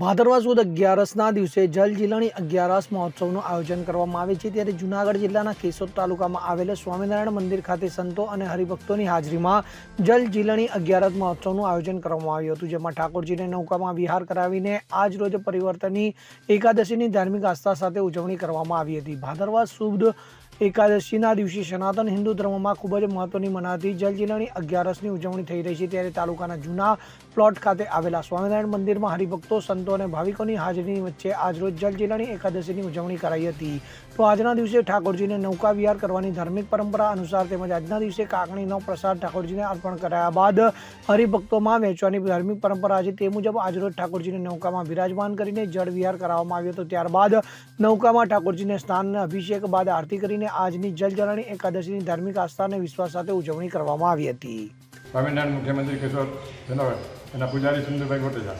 ભાદરવા સુદ અગિયારસના દિવસે જલ જીલણી અગિયારસ મહોત્સવનું આયોજન કરવામાં આવે છે. ત્યારે જૂનાગઢ જિલ્લાના કેશોદ તાલુકામાં આવેલા સ્વામિનારાયણ મંદિર ખાતે સંતો અને હરિભક્તોની હાજરીમાં જલ જીલણી અગિયારસ મહોત્સવનું આયોજન કરવામાં આવ્યું હતું, જેમાં ઠાકોરજીને નૌકામાં વિહાર કરાવીને આજ રોજ પરિવર્તનની એકાદશીની ધાર્મિક આસ્થા સાથે ઉજવણી કરવામાં આવી હતી. ભાદરવા શુદ્ધ એકાદશીના દિવસે સનાતન હિન્દુ ધર્મમાં ખૂબ જ મહત્વની મનાતી જલ જીલણી અગિયારસની ઉજવણી થઈ રહી છે ત્યારે તાલુકાના જૂના પ્લોટ ખાતે આવેલા સ્વામિનારાયણ મંદિરમાં હરિભક્તો, સંતો અને ભાવિકોની હાજરીની વચ્ચે આજરોજ જલ જીલણી એકાદશીની ઉજવણી કરાઈ હતી. તો આજના દિવસે ઠાકોરજીને નૌકા વિહાર કરવાની ધાર્મિક પરંપરા અનુસાર તેમજ આજના દિવસે કાકણીનો પ્રસાદ ઠાકોરજીને અર્પણ કરાયા બાદ હરિભક્તોમાં વહેંચવાની ધાર્મિક પરંપરા છે તે મુજબ આજરોજ ઠાકોરજીને નૌકામાં વિરાજમાન કરીને જળ વિહાર કરાવવામાં આવ્યો હતો. ત્યારબાદ નૌકામાં ઠાકોરજીને સ્નાન અભિષેક બાદ આરતી કરીને આજની જલ જલણી એકાદશીની ધાર્મિક આસ્થા અને વિશ્વાસ સાથે ઉજવણી કરવામાં આવી હતી. સ્વામિનારાયણ મુખ્યમંત્રી કિશોર જનાવર એના પૂજારી સુંદરભાઈ ગોટેજા.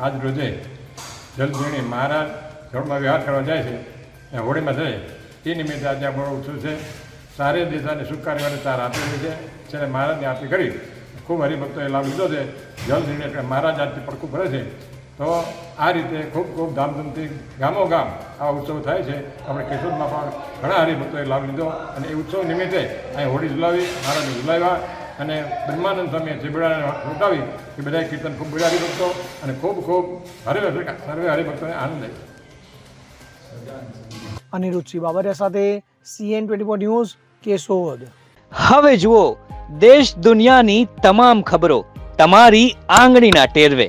આજ રોજે જલજીણી મહારાજ જળમાં વિહાર કરવા જાય છે અને હોળીમાં જાય. એ નિમિત્તે આજે આ બહુ ઉત્સવ છે. સારે દિશાને સુકારીવાળી તાર આપેલી છે. જેને મહારાજની આરતી કરી ખૂબ હરિભક્તોએ લાભ લીધો છે. જલજીણી એટલે મહારાજ આજથી પડખું ભરે છે. તો આ રીતે ખૂબ ખૂબ ધામધૂમથી ગામો ગામ આ ઉત્સવ થાય છે. આપણે કેશોદમાં પણ ઘણા હરિભક્તોએ લાભ લીધો અને એ ઉત્સવ નિમિત્તે અહીં હોળી ઝુલાવી મહારાજને ઝુલાવ્યા અને બ્રહ્માનંદ સ્વામીએ ચીબડાને લૂંટાવી એ બધા કીર્તન ખૂબ બધા હરિભક્તો અને ખૂબ ખૂબ હરે સર્વે હરિભક્તોને આનંદ આવ્યો અનિરુદ્ધસિંહ બાબરિયા સાથે CN twenty four news Keshod. હવે જુઓ દેશ દુનિયાની તમામ ખબરો તમારી આંગળીના ટેરવે.